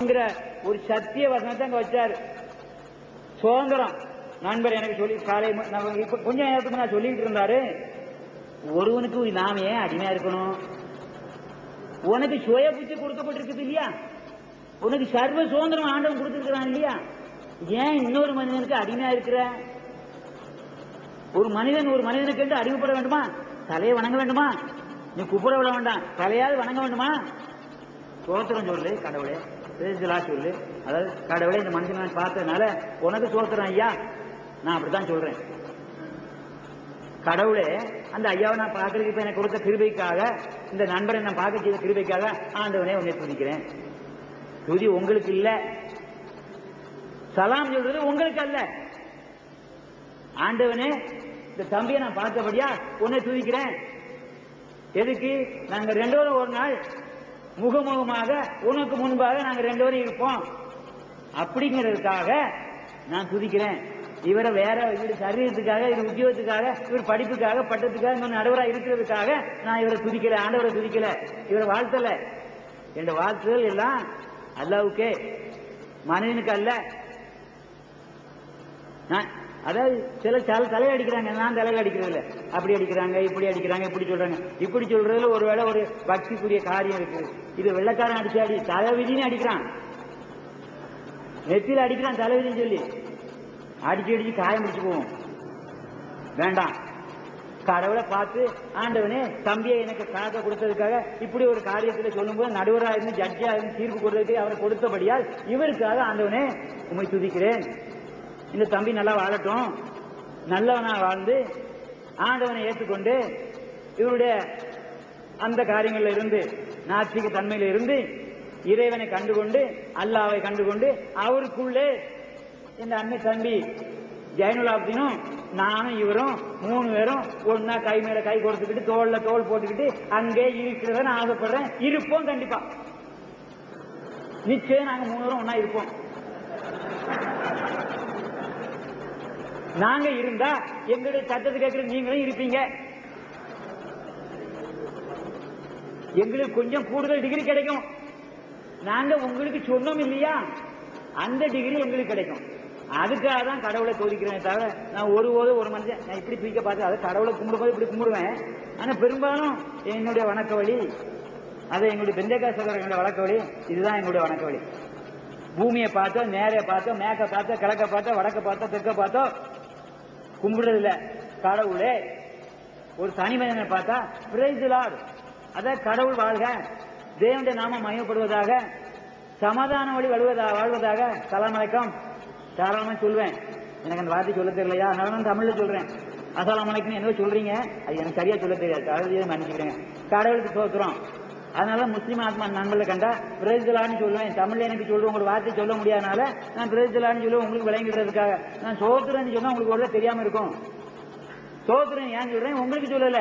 என்கிற ஒரு சத்திய வசனத்தை அங்க வச்சாரு. சுதந்திரம். நண்பர் எனக்கு சொல்லி காலை நம்ம இப்ப கொஞ்ச நேரத்துக்கு நான் சொல்லிட்டு இருந்தாரு. ஒருவனுக்கு நாம ஏன் அடிமையா இருக்கணும்? உனக்கு சுய புத்தி கொடுக்கப்பட்டிருக்குது இல்லையா? உனக்கு சர்வ சுதந்திரம் ஆண்டவன் கொடுத்திருக்கிறான் இல்லையா? ஏன் இன்னொரு மனிதனுக்கு அடிமையா இருக்கிற? ஒரு மனிதன் ஒரு மனிதனுக்கு என்று அறிவுப்பட வேண்டுமா? தலையை வணங்க வேண்டுமா? நீ குப்புற விட வேண்டாம். தலையாவது வணங்க வேண்டுமா? சோத்திரம் சொல்லு கடவுளே. பேசலா சொல்லு. அதாவது கடவுளே இந்த மனுஷன் நான் பார்த்ததுனால உனக்கு சோத்துறேன் ஐயா. நான் அப்படித்தான் சொல்றேன். கடவுளே அந்த ஐயாவை நான் பார்க்கறதுக்கு இப்போ எனக்கு கொடுத்த கிருபைக்காக இந்த நண்பரை நான் பார்க்க செய்த கிருபைக்காக ஆண்டவனே உன்னை துதிக்கிறேன். துதி உங்களுக்கு இல்ல. சலாம் சொல்றது உங்களுக்கு அல்ல. ஆண்டவனே இந்த தம்பியை நான் பார்த்தபடியா உன்னை துதிக்கிறேன். எதுக்கு? நாங்க ரெண்டு ஒரு நாள் முகமுகமாக உனக்கு முன்பாக நாங்க ரெண்டு பேரும் இருப்போம். அப்படிங்கிறதுக்காக நான் துதிக்கிறேன் இவரை வேற இவர் சரீரத்துக்காக இவர் உத்தியோகத்துக்காக இவர் படிப்புக்காக பட்டத்துக்காக இன்னும் நடுவராக இருக்கிறதுக்காக நான் இவரை துதிக்கல ஆண்டவரை துதிக்கல இவரை வாழ்த்தல. என் வாழ்த்துதல் எல்லாம் அல்லாவுக்கே. மனிதனுக்கு அல்ல. நான் அதாவது சில தலை தலையை அடிக்கிறாங்க நான் தலையில் அடிக்கிறது அப்படி அடிக்கிறாங்க இப்படி அடிக்கிறாங்க இப்படி சொல்றாங்க. இப்படி சொல்றதுல ஒருவேளை ஒரு பக்திக்குரிய காரியம் இருக்கு இது வெள்ளக்காரன் அடிச்சு அடி தலைவிதின்னு அடிக்கிறான். நெத்தியில அடிக்கிறான் தலைவிதின்னு சொல்லி. அடிச்சு அடிச்சு காயம் பிடிச்சு போவோம். வேண்டாம். கடவுளை பார்த்து ஆண்டவனே தம்பியை எனக்கு காக்க கொடுத்ததுக்காக இப்படி ஒரு காரியத்தில் சொல்லும்போது நடுவராக இருந்து ஜட்ஜா இருந்து தீர்ப்பு கொடுத்ததுக்கு அவர் கொடுத்தபடியால் இவருக்காக ஆண்டவனே உண்மை துதிக்கிறேன். இந்த தம்பி நல்லா வாழட்டும். நல்லவனா வாழ்ந்து ஆண்டவனை ஏற்றுக்கொண்டு இவருடைய அந்த காரியங்கள்ல இருந்து நாத்திக தன்மையில இருந்து இறைவனை கண்டுகொண்டு அல்லாவை கண்டுகொண்டு அவருக்குள்ளே இந்த அன்னை தம்பி ஜெயனுலாப்தினும் நானும் இவரும் மூணு பேரும் ஒன்னா கை மேல கை கொடுத்துக்கிட்டு தோல்ல தோல் போட்டுக்கிட்டு அங்கே இருக்கிறத நான் ஆசைப்படுறேன். இருப்போம் கண்டிப்பா. நிச்சயம் நாங்க மூணு பேரும் ஒன்னா இருப்போம். நாங்க இருந்தா எங்களுடைய சட்டத்தை கேட்கிற நீங்களும் இருப்பீங்க. எங்களுக்கு கொஞ்சம் கூடுதல் டிகிரி கிடைக்கும். நாங்க உங்களுக்கு சொன்னோம் இல்லையா? அந்த டிகிரி எங்களுக்கு கிடைக்கும். அதுக்காக தான் கடவுளை கோதிக்கிறேன் தவிர நான் ஒரு போது ஒரு மனுஷன் நான் இப்படி தூக்க பார்த்து அதை கடவுளை கும்பிடும்போது இப்படி கும்பிடுவேன். ஆனா பெரும்பாலும் என்னுடைய வணக்க வழி அதை எங்களுடைய பெந்தேகா சகோதரர்களுடைய வழக்க வழி இதுதான் எங்களுடைய வணக்க வழி. பூமியை பார்த்தோம் நேரைய பார்த்தோம் மேக்க பார்த்தோம் கிழக்க பார்த்தோம் வடக்க பார்த்தோம் தெற்க பார்த்தோம் கும்பிடுறதுல கடவுளே ஒரு தனி மனிதனை பார்த்தா பிரைஸ் அத கடவுள் வாழ்க. தேவனுடைய நாம மயப்படுவதாக சமாதான வழி வாழ்வதா வாழ்வதாக சலாம் வணக்கம் தாராளமா சொல்வேன். எனக்கு அந்த வார்த்தை சொல்ல தெரியலையா? அதனால நான் தமிழ்ல சொல்றேன். அசலாம் வணக்கம் என்ன சொல்றீங்க. அது எனக்கு சரியா சொல்ல தெரியாது. கடவுளையே மன்னிச்சுக்கிறேன் கடவுளுக்கு சோத்துறோம் அதனால முஸ்லீம் ஆத்மா நண்பர்களை கண்டா பிரேஜலான்னு சொல்லுவேன் தமிழ்ல எனக்கு சொல்லுவேன் உங்களுக்கு வார்த்தை சொல்ல முடியாதனால நான் பிரேஜலான்னு சொல்லுவேன் உங்களுக்கு விளங்கிடுறதுக்காக. நான் சோத்துறேன்னு சொன்னா உங்களுக்கு ஒரு தெரியாம இருக்கும். சோத்துறேன் ஏன் சொல்றேன்? உங்களுக்கு சொல்லல.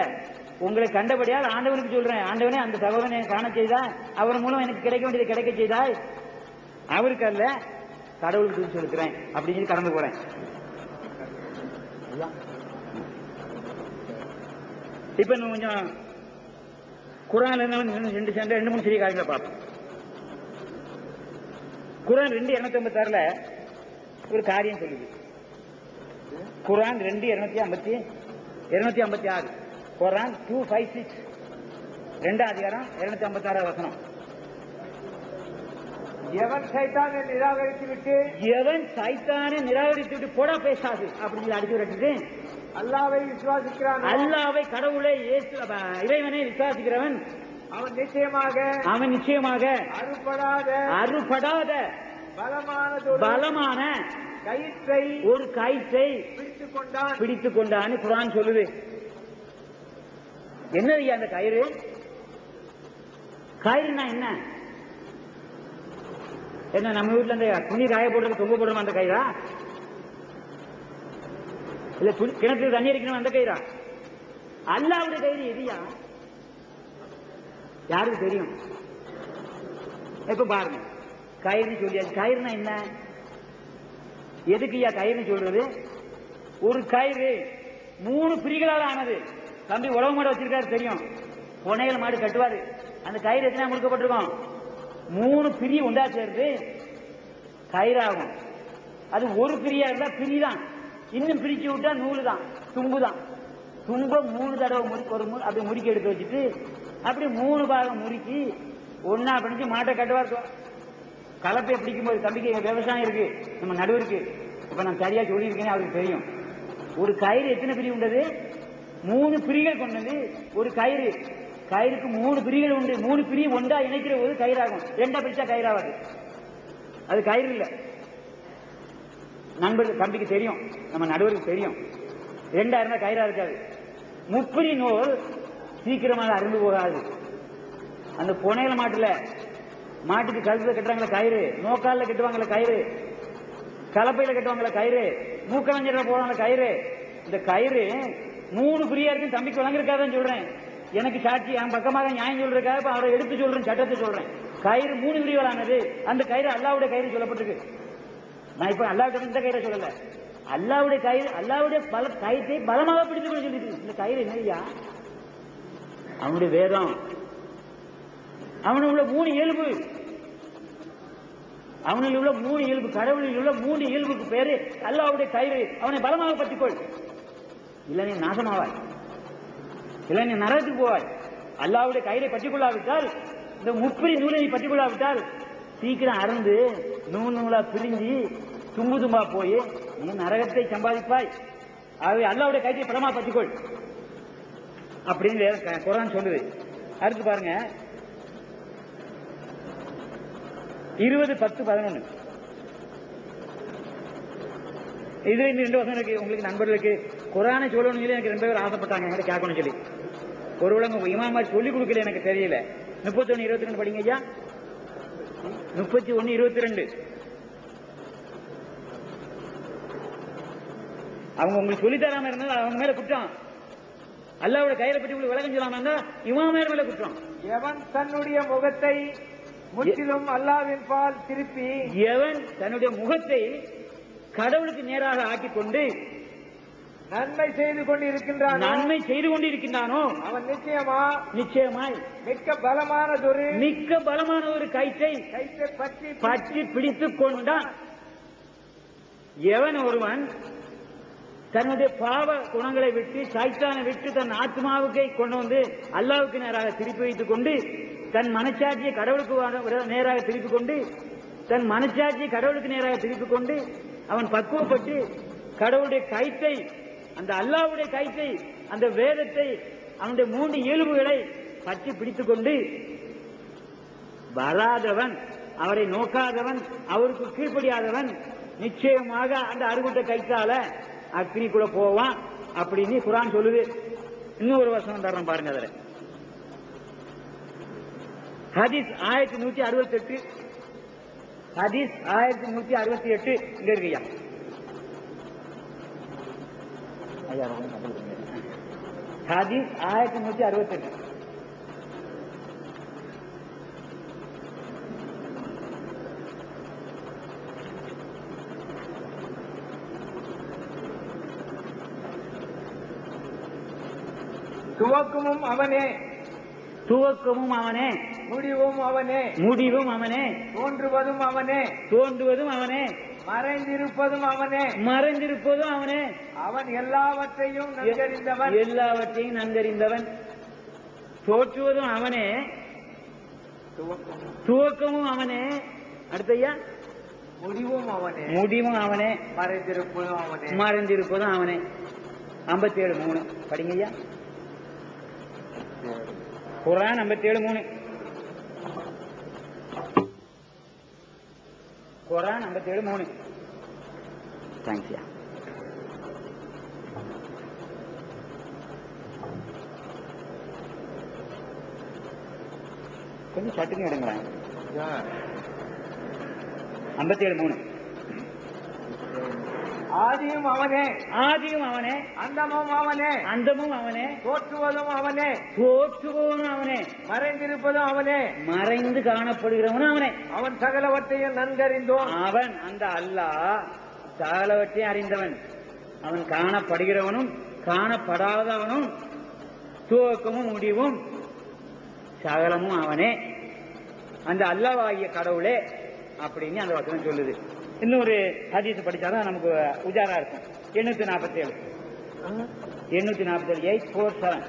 உங்களை கண்டபடியால் ஆண்டவனுக்கு சொல்றேன். ஆண்டவனே அந்த சகோதரனை காண செய்தா அவர் மூலம் எனக்கு கிடைக்க வேண்டியது கிடைக்க செய்தாய். அவருக்கு அல்ல கடவுளுக்கு சொல்லுக்கிறேன் அப்படின்னு சொல்லி கடந்து போறேன். இப்ப கொஞ்சம் குரான் ரெண்டு சேர்ந்த ரெண்டு மூணு சிறிய காரியங்களை பார்ப்போம். குரான் ரெண்டு இருநூத்தி ஐம்பத்தி ஆறுல ஒரு காரியம் சொல்லுது. குரான் ரெண்டு இருநூத்தி ஐம்பத்தி இருநூத்தி ஐம்பத்தி ஆறு. குரான் டூ ஃபைவ் சிக்ஸ் ரெண்டாம் அதிகாரம் இருநூத்தி ஐம்பத்தி ஆறு வசனம். எவன் சைத்தானை நிராகரித்து விட்டு எவன் சைத்தானை நிராகரித்து விட்டு போடா பேசாது. அப்படின்னு அடிச்சு விட்டுட்டு அல்லாவை விசுவாசிக்கிறான்? அல்லாவை கடவுளை இறைவனை விசுவாசிக்கிறவன். அவன் நிச்சயமாக அவன் நிச்சயமாக அறுபடாத அறுபடாத பலமானதொரு பலமான கயிற்றை ஒரு கயிற்றை பிடித்துக் கொண்டான் பிடித்துக் கொண்டான்னு குரான் சொல்லுது. என்னது ஐயா அந்த கயிறு? கயிறுனா என்ன? என்ன நம்ம வீட்டுல அந்த துணி காய போடுறது தொங்க போடுறோம் அந்த கயிறா? இல்ல துணி கிணத்துல தண்ணி அடிக்கணும் அந்த கயிறா? அல்லாவுடைய கயிறு எதியா? யாருக்கு தெரியும்? இப்ப பாருங்க. கயிறு சொல்லியாச்சு. கயிறுனா என்ன? எதுக்கு ஐயா கயிறுன்னு சொல்றது? ஒரு கயிறு மூணு பிரிகளால் ஆனது. தம்பி உழவு மாடு வச்சிருக்காரு தெரியும். புனையல் மாடு கட்டுவாரு. அந்த கயிறு எத்தனை முழுக்கப்பட்டிருக்கோம்? மூணு பிரி உண்டா சேர்ந்து கயிறாகும். அது ஒரு பிரியா இருந்தா பிரி தான் இன்னும் பிரிச்சு விட்டா நூலு தான் தும்பு தான் தும்ப மூணு தடவை முறி ஒரு முறை அப்படி முறுக்கி எடுத்து வச்சுட்டு அப்படி மூணு பாகம் முறுக்கி ஒன்னா பிடிச்சு மாட்டை கட்டுவார் கலப்பையை பிடிக்கும் போது தம்பிக்கு எங்க விவசாயம் இருக்கு நம்ம நடுவருக்கு இப்ப நான் சரியா சொல்லியிருக்கேன்னு அவருக்கு தெரியும். ஒரு கயிறு எத்தனை பிரி உண்டது? மூணு பிரிகள் கொண்டது. ஒரு கயிறு. கயிறுக்கு மூணு பிரிகள் உண்டு. மூணு பிரி ஒன்றா இணைக்கிற போது கயிறாகும். ரெண்டா பிரிச்சா கயிறாவாது அது கயிறு இல்லை. நண்பர்கள் தம்பிக்கு தெரியும். நம்ம நடுவருக்கு தெரியும். ரெண்டாயிரம் ரூபாய் கயிறா இருக்காது. முப்பிரி நூல் சீக்கிரமாக அருந்து போகாது. அந்த புனையில மாட்டுல மாட்டுக்கு கழுத்துல கட்டுறாங்களே கயிறு நோக்காலில் கட்டுவாங்களே கயிறு கலப்பையில கட்டுவாங்களே கயிறு மூக்கலஞ்சல போடுவாங்களே கயிறு. இந்த கயிறு மூணு பிரியா இருக்கு தம்பிக்கு வழங்கிருக்காதான் சொல்றேன். எனக்கு சாட்சி என் பக்கமாக நியாயம் சொல்றதுக்காக அவரை எடுத்து சொல்றேன் சட்டத்தை சொல்றேன். கயிறு மூணு பிரிவுகளானது அந்த கயிறு அல்லாவுடைய கயிறு சொல்லப்பட்டிருக்கு. நான் இப்ப அல்லாவிட்ட இந்த கயிறை சொல்லல. அல்லாவுடைய கயிறு அல்லாவுடைய பல கயிற்றை பலமாக பிடித்துக் கொண்டு சொல்லிட்டு இந்த கயிறு என்னையா அவனுடைய வேதம். அவனுக்கு உள்ள மூணு இயல்பு. அவனில் உள்ள மூணு இயல்பு. கடவுளில் உள்ள மூணு இயல்புக்கு பேரு அல்லாவுடைய கயிறு. அவனை பலமாக பற்றிக்கொள். இல்லை நீ நாசமாவாய். இல்லை நீ நரகத்துக்கு போவாய். அல்லாவுடைய கயிறை பற்றிக்கொள்ளாவிட்டால் இந்த முப்பிரி நூலை பற்றிக்கொள்ளாவிட்டால் சீக்கிரம் அறந்து நூல் நூலா பிரிஞ்சு தும்பு போய் நீ நரகத்தை சம்பாதிப்பாய். ஆகவே அல்லாவுடைய கைத்தை படமா பற்றிக்கொள் அப்படின்னு குரான் சொல்லுது. அடுத்து பாருங்க. இருபது பத்து பதினொன்னு. இதுல இந்த ரெண்டு வருஷம் இருக்கு. உங்களுக்கு நண்பர்களுக்கு குரானை சொல்லணும்னு சொல்லி எனக்கு ரெண்டு பேர் ஆசைப்பட்டாங்க. என்கிட்ட கேட்கணும்னு சொல்லி. ஒருவேளை இமாம் மாதிரி சொல்லிக் கொடுக்கல எனக்கு தெரியல. முப்பத்தி இருபத்தி ரெண்டு படிங்க ஐயா. முப்பத்தி ஒன்னு இருபத்தி ரெண்டு. அவங்க உங்களுக்கு சொல்லி தராம இருந்தா அவங்க மேல குற்றம். அல்லாவோட கையில பற்றி உங்களுக்கு விளக்கம் சொல்லாம இருந்தா இமாம் மேல மேல குற்றம். எவன் தன்னுடைய முகத்தை முற்றிலும் அல்லாவின் பால் திருப்பி எவன் தன்னுடைய முகத்தை கடவுளுக்கு நேராக ஆக்கிக் கொண்டு நன்மை செய்து கொண்டு இருக்கின்றான் நன்மை செய்து கொண்டிருக்கின்றானோ? அவன் நிச்சயமா நிச்சயமாய். மிக்க பலமானதொரு மிக்க பலமான ஒரு கயிற்றை கைத்தை பற்றி பற்றி பிடித்துக் கொண்டான். எவன் ஒருவன் தன்னுடைய பாவ குணங்களை விட்டு சைத்தானை விட்டு தன் ஆத்மாவுக்கை கொண்டு வந்து அல்லாவுக்கு நேராக திருப்பி வைத்துக் கொண்டு தன் மனச்சாட்சியை கடவுளுக்கு நேராக திருப்பிக் கொண்டு தன் மனச்சாட்சியை கடவுளுக்கு நேராக திருப்பிக் கொண்டு அவன் பக்குவப்பட்டு கடவுளுடைய கைத்தை அந்த அல்லாவுடைய கைத்தை அந்த வேதத்தை அவனுடைய மூன்று இயல்புகளை பற்றி பிடித்துக் கொண்டு வராதவன் அவரை நோக்காதவன் அவருக்கு கீழ்ப்படியாதவன் நிச்சயமாக அந்த அறுகுட்ட கைத்தால அக்னிக்குள்ள போவான் அப்படின்னு குரான் சொல்லுது. இன்னும் ஒரு வசனம் தர்றேன் பாருங்க அதுல. ஹதீஸ் ஆயிரத்தி நூத்தி அறுபத்தி எட்டு ஹதீஸ் ஆயிரத்தி நூத்தி அறுபத்தி எட்டு இங்க இருக்கியா? ஐயா, ஹதீஸ் ஆயிரத்தி நூத்தி அறுபத்தி எட்டு துவக்கமும் அவனே. துவக்கமும் அவனே. முடிவும் அவனே. முடிவும் அவனே. தோன்றுவதும் அவனே. தோன்றுவதும் அவனே. மறைந்திருப்பதும் அவனே. மறைந்திருப்பதும் அவனே. அவன் எல்லாவற்றையும் நன்கறிந்தவன். எல்லாவற்றையும் நன்கறிந்தவன். தோற்றுவதும் அவனே. துவக்கமும். அவனே. அடுத்தையா முடிவும் அவனே. முடிவும் அவனே. மறைந்திருப்பதும் அவனே. மறைந்திருப்பதும் அவனே. ஐம்பத்தி ஏழு மூணு படிங்கய்யா குரான் ஐம்பத்தி ஏழு மூணு. குரான் ஐம்பத்தி ஏழு மூணு தேங்க்ஸ்யா கொஞ்சம் சட்டுங்க எடுங்களேன். ஐம்பத்தி ஏழு மூணு. ஆதியும் அவனே. ஆதியும் அவனே. அந்தமும் அவனே. அந்தமும் அவனே. தோற்றுவதும் அவனே. தோற்றுபவனும் அவனே. மறைந்திருப்பதும் அவனே. மறைந்து காணப்படுகிறவனும் அவனே. அவன் சகலவற்றையும் நன்கறிந்தோன். அவன் அந்த அல்லாஹ் சகலவற்றை அறிந்தவன். அவன் காணப்படுகிறவனும் காணப்படாதவனும் துவக்கமும் முடிவும் சகலமும் அவனே. அந்த அல்லாஹ்வாகிய கடவுளே அப்படின்னு அந்த வசனம் சொல்லுது. இன்னொரு ஹதீஸ் படிச்சாதான் நமக்கு உஜாரா இருக்கும். எண்ணூத்தி நாற்பத்தி ஏழு எண்ணூத்தி நாற்பத்தி ஏழு எயிட் ஃபோர் செவன்